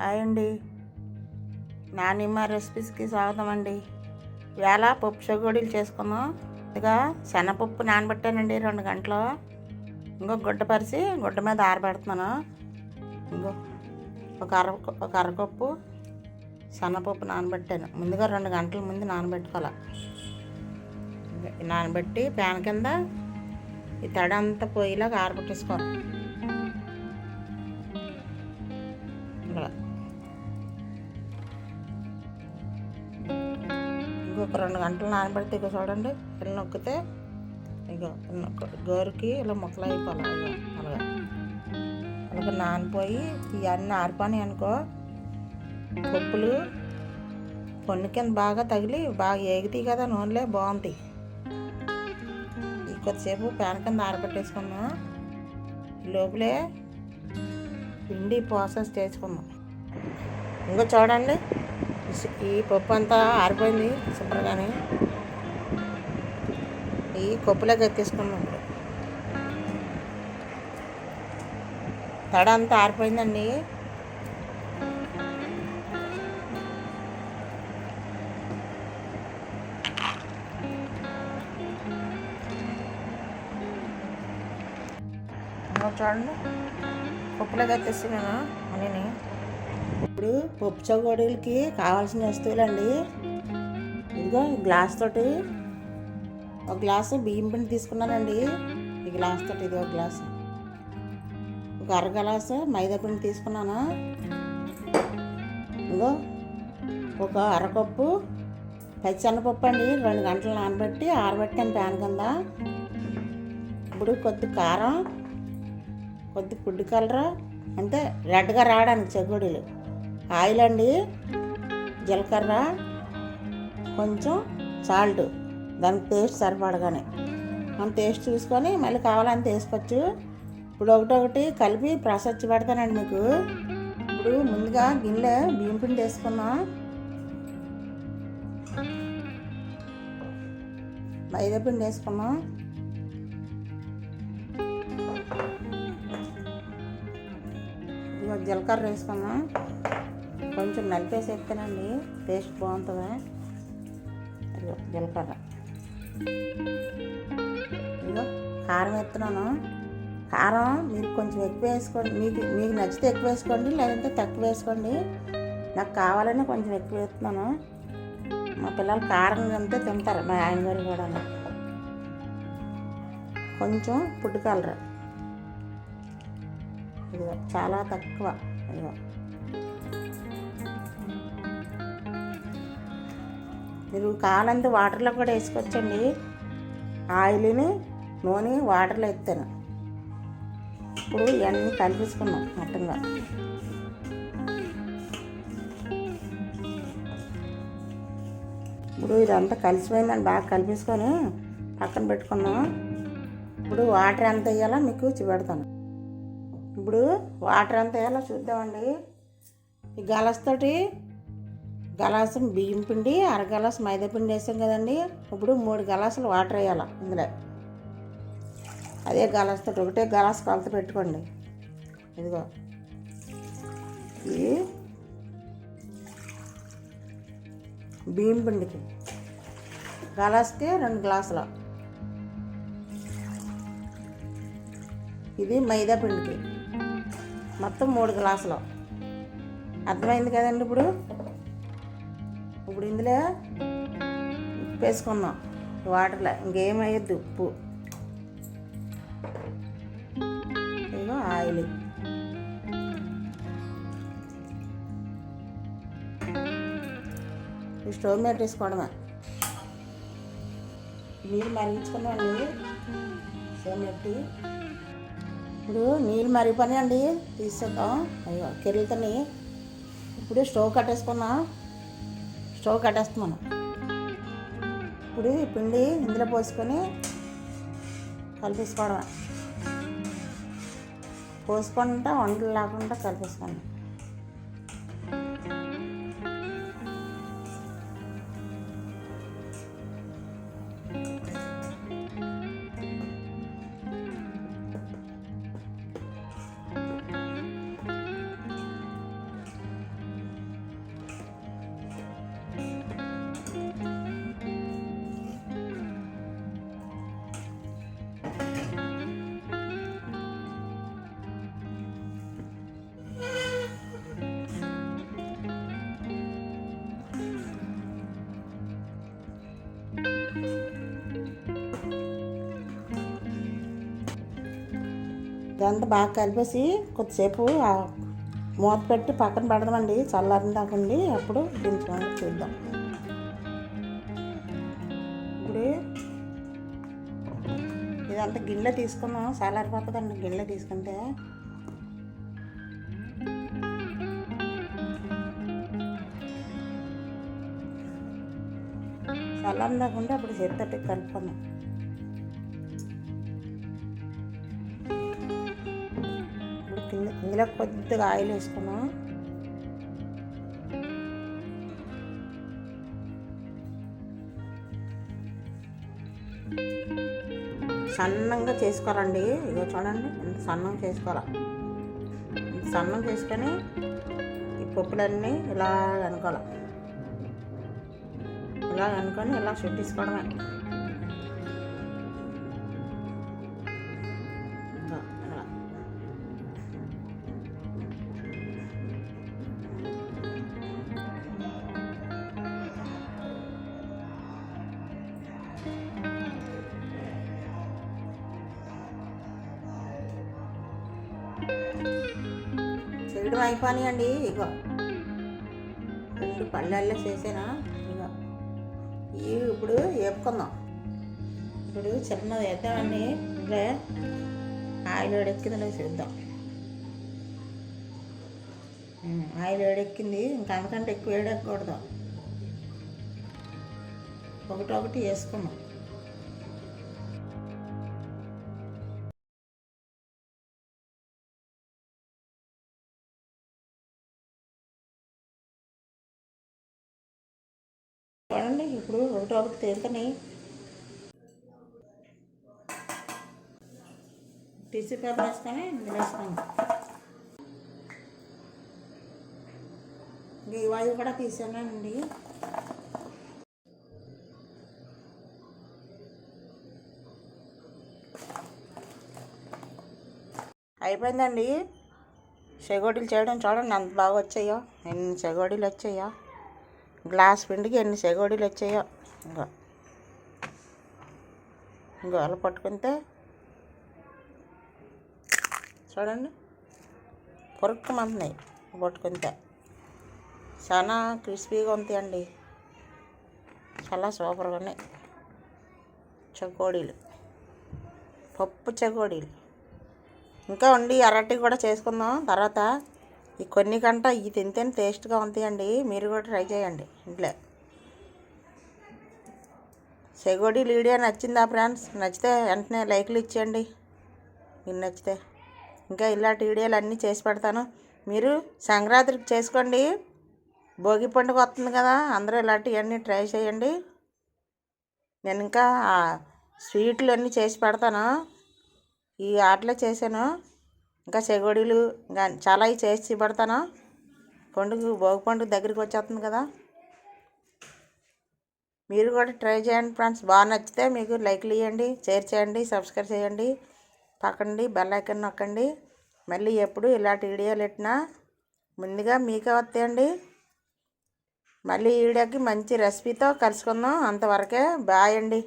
Hi అండి. నానిమ్మ రెసిపీస్కి స్వాగతం అండి. వేళ పప్పు చగోడీలు చేసుకున్నాం ఇక శనగపప్పు నానబెట్టానండి రెండు గంటలు. ఇంకో గుడ్డ పరిచి గుడ్డ మీద ఆరబెడుతున్నాను. ఇంకో ఒక అర ఒక అరకప్పు శనగపప్పు నానబెట్టాను. ముందుగా రెండు గంటల ముందు నానబెట్టుకోవాలి. నానబెట్టి ప్యాన్ కింద ఈ తడంతా అంతా పోయేలాగా ఆరబెట్టేసుకోవాలి. ఒక రెండు గంటలు నానబెడితే ఇక చూడండి ఇలా నొక్కితే ఇక గోరుకి ఇలా ముక్కలు అయిపోవాలి. అలాగా. అలాగే నానిపోయి ఇవన్నీ ఆరిపోయి అనుకో పప్పులు పొన్ను కింద బాగా తగిలి బాగా ఏగుతాయి కదా నూనెలే బాగుంటాయి. కొద్దిసేపు ప్యాన్ కింద ఆరబెట్టేసుకున్నాం. లోపలే పిండి ప్రాసెస్ చేసుకున్నాం. ఇంకా చూడండి. ఈ పప్పు అంతా ఆరిపోయింది శుభ్రంగానే. ఈ కొప్పులోకి ఎత్తేసుకున్నాం ఇప్పుడు. తడ అంతా ఆరిపోయిందండి. చూడండి. పప్పులోకి ఎత్తేస్తున్నాను అన్నీ ఇప్పుడు పప్పు చగోడీలకి కావాల్సిన వస్తువులండి. ఇదిగో గ్లాస్ తోటి ఒక గ్లాసు బియ్యం పిండి తీసుకున్నానండి. ఈ గ్లాస్ తోటి ఇది ఒక గ్లాసు. ఒక అర గ్లాసు మైదా పిండి తీసుకున్నాను. ఇదిగో ఒక అరకప్పు పచ్చెనపప్పు అండి. రెండు గంటలు నానబెట్టి ఆరబెట్టాను ప్యాన్ కింద. ఇప్పుడు కొద్ది కారం కొద్ది ఫుడ్ కలర్ అంటే రెడ్గా రావడానికి చెగుడీలు. ఆయిల్ అండి జీలకర్ర కొంచెం సాల్ట్. దానికి టేస్ట్ సరిపడగానే. మనం టేస్ట్ చూసుకొని మళ్ళీ కావాలంటే వేసుకోవచ్చు. ఇప్పుడు ఒకటొకటి కలిపి ప్రాసెస్ పెడతానండి మీకు. ఇప్పుడు ముందుగా గిన్నె బియ్యం పిండి వేసుకున్నాం మైదా పిండి వేసుకున్నాం జీలకర్ర వేసుకున్నాం కొంచెం నలిపేసి ఎత్తానండి. టేస్ట్ బాగుంటుందా? జీలకర్ర. ఇదిగో కారం ఎత్తున్నాను. కారం మీరు కొంచెం ఎక్కువ వేసుకోండి. మీకు మీకు నచ్చితే ఎక్కువ వేసుకోండి లేదంటే తక్కువ వేసుకోండి. నాకు కావాలని కొంచెం ఎక్కువ వేస్తున్నాను. మా పిల్లలు కారం తింటే తింటారు మా ఆయన గారు కూడా కొంచెం ఫుడ్ ఇదిగో చాలా తక్కువ. ఇదిగో. మీరు కావాలంటే వాటర్లో కూడా వేసుకోవచ్చండి. ఆయిల్ని నూనె వాటర్లో ఎత్తాను ఇప్పుడు ఇవన్నీ కలిపేసుకున్నాం మొత్తంగా. ఇప్పుడు ఇదంతా కలిసిపోయిందని బాగా కలిపేసుకొని పక్కన పెట్టుకున్నాం. ఇప్పుడు వాటర్ ఎంత వేయాలో మీకు చూపెడతాను. ఇప్పుడు వాటర్ ఎంత వేయాలో చూద్దామండి. ఈ గలస్తోటి గలాసం బియ్యం పిండి అర గలాస్ మైదా పిండి వేసాం కదండి. ఇప్పుడు మూడు గలాసులు వాటర్ వేయాలి ఇందులో. అదే గలాస్తో ఒకటే గలాస్ కొలత పెట్టుకోండి. ఇదిగో. ఇది బియ్యం పిండికి గలాస్కి రెండు గ్లాసులు. ఇది మైదా పిండికి మొత్తం మూడు గ్లాసులు. అర్థమైంది కదండి ఇప్పుడు? ఇప్పుడు ఇందులో ఉప్పు వేసుకున్నాం వాటర్లో ఇంకేం ఉప్పు. ఇదిగో ఆయిల్. ఈ స్టవ్ మీద వేసుకోవడమే. నీళ్ళు మరిగించుకున్నామండి స్టవ్ పెట్టి ఇప్పుడు నీళ్ళు మరిగిపోయినాయండి. తీసేద్దాం. అయ్యో కెరుగుతాయి ఇప్పుడు స్టవ్ కట్టేసుకున్నాం. స్టవ్ కట్టేస్తున్నాను ఇప్పుడు ఈ పిండి ఇందులో పోసుకొని కలిపేసుకోవడమే. పోసుకుంటా వంటలు లేకుండా కలిపేసుకోండి. ఇదంతా బాగా కలిపేసి కొద్దిసేపు మూత పెట్టి పక్కన పెడదామండి. చల్లారిన దాకండి అప్పుడు దించుకొని చూద్దాం. ఇప్పుడు ఇదంతా గిన్నె తీసుకున్నాం. చల్లారిపోతుందండి గిన్నె తీసుకుంటే. చల్లారిన దాకుండా అప్పుడు చేతితో కలుపుకున్నాం ఇందులో కొద్దిగా ఆయిల్ వేసుకున్నాం. సన్నంగా చేసుకోవాలండి. ఇగో చూడండి ఇంత సన్నం చేసుకోవాలి. ఇంత సన్నం చేసుకొని ఈ పప్పులన్నీ ఇలా అనుకోవాలి ఇలా అనుకొని ఇలా చుట్టేసుకోవడమే చేయడం అయిపోయినాయండి ఇగో. రెండు పళ్ళల్లో చేసానా? ఇగో. ఇవి ఇప్పుడు వేపుకుందాం. ఇప్పుడు చిన్నది వేద్దామండి. ఇంట్లో ఆయిల్ వేడెక్కిందో చూద్దాం. ఆయిల్ వేడెక్కింది. ఇంకా అంతకంటే ఎక్కువ వేడెక్కకూడదు. ఒకటి ఒకటి వేసుకున్నాం చూడండి ఇప్పుడు ఒకటి ఒకటి తేలుతున్నాయి టిష్యూ పేపర్ వేసుకొని ఇందులో వేస్తాను. ఈ వాయువు కూడా తీసానండి. అయిపోయిందండి. చెగోడీలు చేయడం చూడండి ఎంత బాగా వచ్చాయో. ఎన్ని చెగోడీలు వచ్చాయో. గ్లాస్ పిండికి ఎన్ని సెగోడీలు వచ్చాయో. ఇంకో ఇంకో అలా పట్టుకుంటే చూడండి. పొరుక్కుమంటున్నాయి పట్టుకుంటే. చాలా క్రిస్పీగా ఉంటాయండి. చాలా సూపర్గా ఉన్నాయి. చెకోడీలు పప్పు చెకోడీలు ఇంకా ఉండి అరటి కూడా చేసుకుందాం తర్వాత. ఈ కొన్ని కంట ఇది తింటే టేస్ట్గా ఉంటాయండి. మీరు కూడా ట్రై చేయండి ఇంట్లో. సెగోడి వీడియో నచ్చిందా ఫ్రెండ్స్? నచ్చితే వెంటనే లైక్లు ఇచ్చేయండి. మీకు నచ్చితే. ఇంకా ఇలాంటి వీడియోలు అన్నీ చేసి పెడతాను. మీరు సంక్రాంతికి చేసుకోండి. భోగి పండుగ వస్తుంది కదా అందరూ ఇలాంటివన్నీ ట్రై చేయండి. నేను ఇంకా స్వీట్లు అన్నీ చేసి పెడతాను. ఈ ఆటలో చేశాను. ఇంకా చెగోడీలు ఇంకా చాలా ఇవి చేసి పెడతాను పండుగ భోగి పండుగ దగ్గరికి వచ్చేస్తుంది కదా. మీరు కూడా ట్రై చేయండి ఫ్రెండ్స్. బాగా నచ్చితే మీకు లైక్లు ఇవ్వండి షేర్ చేయండి సబ్స్క్రైబ్ చేయండి. పక్కండి బెల్ ఐకన్ నొక్కండి. మళ్ళీ ఎప్పుడు ఇలాంటి వీడియోలు పెట్టినా ముందుగా మీకే వస్తాయండి. మళ్ళీ ఈ వీడియోకి మంచి రెసిపీతో కలుసుకుందాం. అంతవరకే బాయ్ అండి.